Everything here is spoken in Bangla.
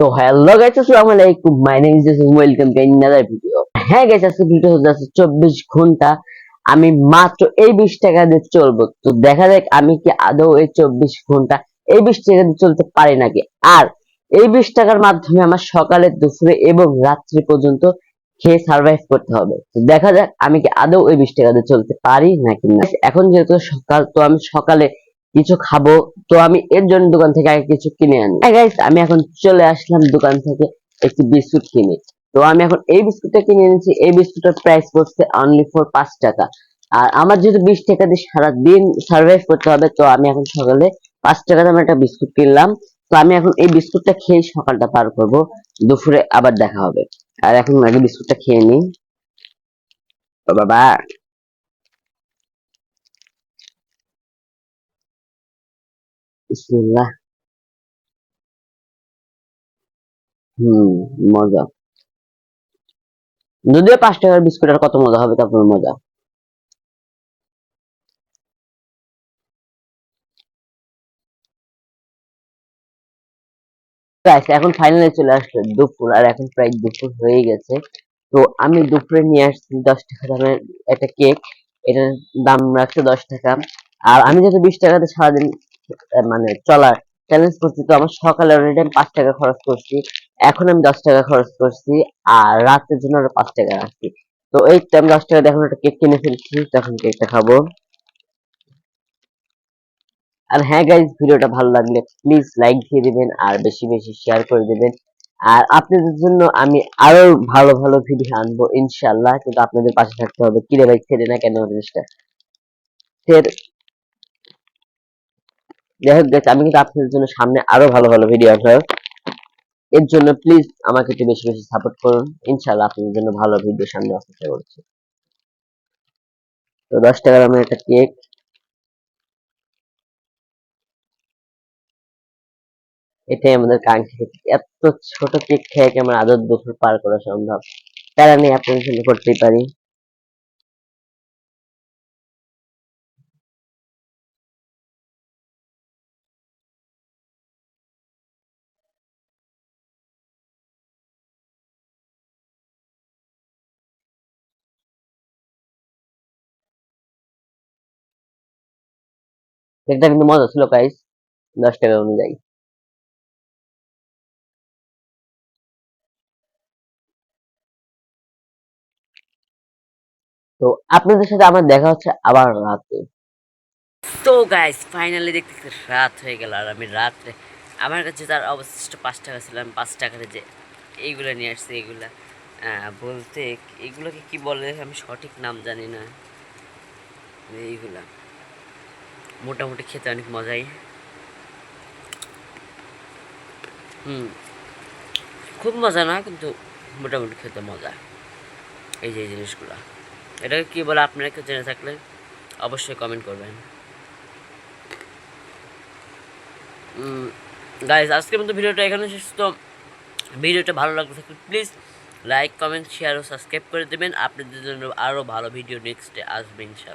তো হ্যালো গাইস আসসালামু আলাইকুম। ওয়েলকাম ভিডিও হ্যাঁ ঘণ্টা। আমি মাত্র এই বিশ টাকা দিয়ে চলবো। তো দেখা যাক আমি কি আদৌ এই চব্বিশ ঘণ্টা এই বিশ টাকা দিয়ে চলতে পারি নাকি? আর এই বিশ টাকার মাধ্যমে আমার সকালে, দুপুরে এবং রাত্রি পর্যন্ত খেয়ে সার্ভাইভ করতে হবে। তো দেখা যাক আমি কি আদৌ ওই বিশ টাকা দিয়ে চলতে পারি নাকি না। এখন যেহেতু সকাল, তো আমি সকালে কিছু খাব। তো আমি এর জন্য দোকান থেকে আগে কিছু কিনে আনি। গাইস আমি এখন চলে আসলাম দোকান থেকে একটি বিস্কুট কিনে। তো আমি এখন এই বিস্কুটটা কিনে এনেছি। এই বিস্কুটের প্রাইস পড়ছে অনলি ফর পাঁচ টাকা। আর আমার যেহেতু বিশ টাকা দিয়ে সারাদিন সার্ভাইভ করতে হবে, তো আমি এখন সকালে পাঁচ টাকা দামের একটা বিস্কুট কিনলাম। তো আমি এখন এই বিস্কুটটা খেয়ে সকালটা পার করব। দুপুরে আবার দেখা হবে। আর এখন আগে বিস্কুটটা খেয়ে নিই। বাবা! বিসমিল্লাহ হুম মজা। যদিও পাঁচ টাকার বিস্কুট আর কত মজা হবে তারপর মজা। এখন ফাইনালে চলে আসলো দুপুর, আর এখন প্রায় দুপুর হয়ে গেছে। তো আমি দুপুরে নিয়ে আসছি দশ টাকা দামের একটা কেক। এটার দাম রাখছে দশ টাকা। আর আমি যেহেতু বিশ টাকাতে সারাদিন মানে চলার চ্যালেঞ্জ করছি তো, আমার সকালে অলরেডি আমি পাঁচ টাকা খরচ করছি। এখন আমি দশ টাকা খরচ করছি, আর রাতের জন্য আরও পাঁচ টাকা রাখছি। তো এই তো আমি দশ টাকা এখন একটা কেক কিনে ফেলছি, তখন কেকটা খাব। আর হ্যাঁ গাইজ ভিডিওটা ভালো লাগলে প্লিজ লাইক দিয়ে দিবেন, আর বেশি বেশি শেয়ার করে দিবেন। আর আপনাদের জন্য আমি আরও ভালো ভালো ভিডিও আনব ইনশাল্লাহ কিন্তু আপনাদের পাশে থাকতে হবে। কিরে ভাই ছেড়ে না কেন জিনিসটা? ফের যাই হোক আমি কিন্তু আপনাদের জন্য সামনে আরও ভালো ভালো ভিডিও আনব। এর জন্য প্লিজ আমাকে একটু বেশি বেশি সাপোর্ট করুন। ইনশাল্লাহ আপনাদের জন্য ভালো ভিডিও সামনে চেষ্টা করছি। তো দশ টাকার আমার একটা কেক এটাই আমাদের কাঙ্ক্ষিত এত ছোট কেক খেয়ে আমার আদর দুপুর পার করা সম্ভব? প্যারা নেই আপনাদের করতেই পারি। কেকটা কিন্তু মজা ছিল গাইস দশ টাকা অনুযায়ী। তো আপনাদের সাথে আমার দেখা হচ্ছে আবার রাতে। তো গাইস ফাইনালি দেখতে দেখতে রাত হয়ে গেল। আর আমি রাত্রে আমার কাছে তার অবশিষ্ট পাঁচ টাকা ছিল। আমি পাঁচ টাকাতে যে এইগুলা নিয়ে আসছি, এইগুলা বলতে এগুলোকে কি বলে আমি সঠিক নাম জানি না। এইগুলা। মোটামুটি খেতে অনেক মজাই। হুম। খুব মজা না, কিন্তু মোটামুটি খেতে মজা। এই যে জিনিসগুলা। এটাকে কি বলে আপনারা কেউ জেনে থাকলে অবশ্যই কমেন্ট করবেন। গাইজ আজকের মতো ভিডিওটা এখানে শেষ। তো ভিডিওটা ভালো লাগলে থাকলে প্লিজ লাইক কমেন্ট শেয়ার ও সাবস্ক্রাইব করে দেবেন। আপনাদের জন্য আরও ভালো ভিডিও নেক্সটে আসবে, ইনশাল্লাহ।